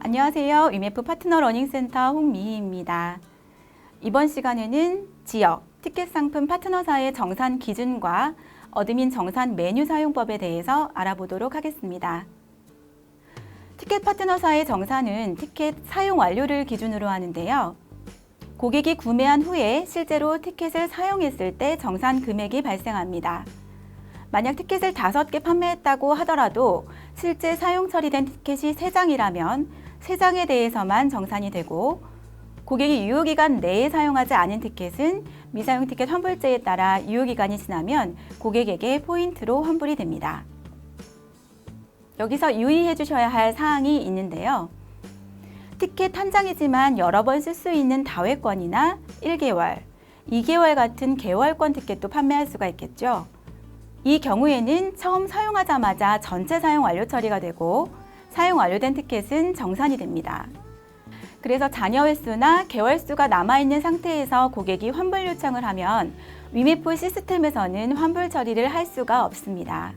안녕하세요. 위메프 파트너 러닝센터 홍미희입니다. 이번 시간에는 지역, 티켓 상품 파트너사의 정산 기준과 어드민 정산 메뉴 사용법에 대해서 알아보도록 하겠습니다. 티켓 파트너사의 정산은 티켓 사용 완료를 기준으로 하는데요. 고객이 구매한 후에 실제로 티켓을 사용했을 때 정산 금액이 발생합니다. 만약 티켓을 다섯 개 판매했다고 하더라도 실제 사용 처리된 티켓이 세장이라면 세장에 대해서만 정산이 되고 고객이 유효기간 내에 사용하지 않은 티켓은 미사용 티켓 환불제에 따라 유효기간이 지나면 고객에게 포인트로 환불이 됩니다. 여기서 유의해 주셔야 할 사항이 있는데요. 티켓 한 장이지만 여러 번 쓸 수 있는 다회권이나 1개월, 2개월 같은 개월권 티켓도 판매할 수가 있겠죠. 이 경우에는 처음 사용하자마자 전체 사용 완료 처리가 되고 사용 완료된 티켓은 정산이 됩니다. 그래서 잔여 횟수나 개월 수가 남아있는 상태에서 고객이 환불 요청을 하면 위메프 시스템에서는 환불 처리를 할 수가 없습니다.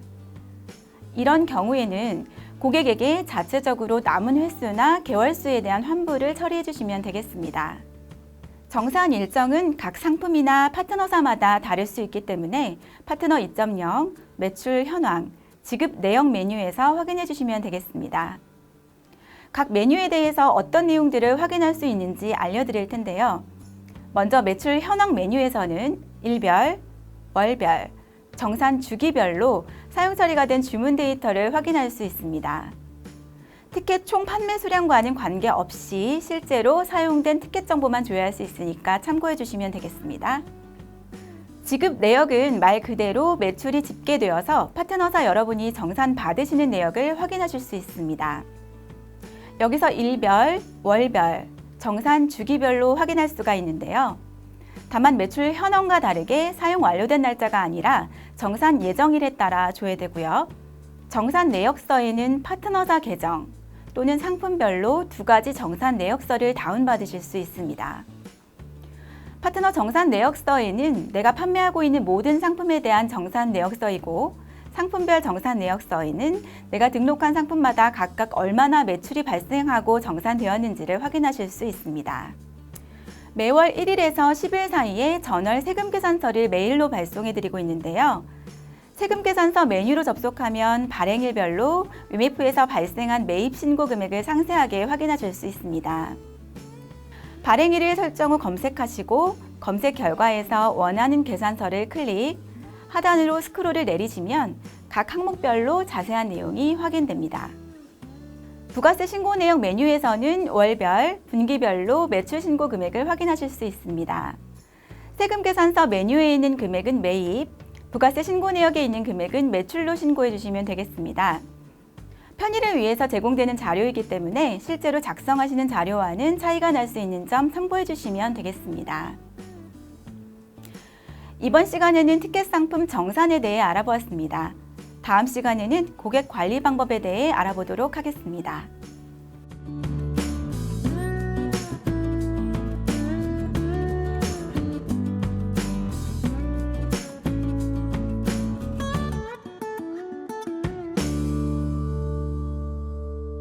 이런 경우에는 고객에게 자체적으로 남은 횟수나 개월 수에 대한 환불을 처리해 주시면 되겠습니다. 정산 일정은 각 상품이나 파트너사마다 다를 수 있기 때문에 파트너 2.0 매출 현황, 지급 내역 메뉴에서 확인해 주시면 되겠습니다. 각 메뉴에 대해서 어떤 내용들을 확인할 수 있는지 알려드릴 텐데요. 먼저 매출 현황 메뉴에서는 일별, 월별, 정산 주기별로 사용 처리가 된 주문 데이터를 확인할 수 있습니다. 티켓 총 판매 수량과는 관계없이 실제로 사용된 티켓 정보만 조회할 수 있으니까 참고해 주시면 되겠습니다. 지급 내역은 말 그대로 매출이 집계되어서 파트너사 여러분이 정산 받으시는 내역을 확인하실 수 있습니다. 여기서 일별, 월별, 정산 주기별로 확인할 수가 있는데요. 다만 매출 현황과 다르게 사용 완료된 날짜가 아니라 정산 예정일에 따라 조회되고요. 정산 내역서에는 파트너사 계정 또는 상품별로 두 가지 정산 내역서를 다운받으실 수 있습니다. 파트너 정산 내역서에는 내가 판매하고 있는 모든 상품에 대한 정산 내역서이고 상품별 정산 내역서에는 내가 등록한 상품마다 각각 얼마나 매출이 발생하고 정산되었는지를 확인하실 수 있습니다. 매월 1일에서 10일 사이에 전월 세금 계산서를 메일로 발송해 드리고 있는데요. 세금 계산서 메뉴로 접속하면 발행일별로 위메프에서 발생한 매입 신고 금액을 상세하게 확인하실 수 있습니다. 발행일을 설정 후 검색하시고 검색 결과에서 원하는 계산서를 클릭, 하단으로 스크롤을 내리시면 각 항목별로 자세한 내용이 확인됩니다. 부가세 신고 내역 메뉴에서는 월별, 분기별로 매출 신고 금액을 확인하실 수 있습니다. 세금 계산서 메뉴에 있는 금액은 매입, 부가세 신고 내역에 있는 금액은 매출로 신고해 주시면 되겠습니다. 편의를 위해서 제공되는 자료이기 때문에 실제로 작성하시는 자료와는 차이가 날 수 있는 점 참고해 주시면 되겠습니다. 이번 시간에는 티켓 상품 정산에 대해 알아보았습니다. 다음 시간에는 고객 관리 방법에 대해 알아보도록 하겠습니다.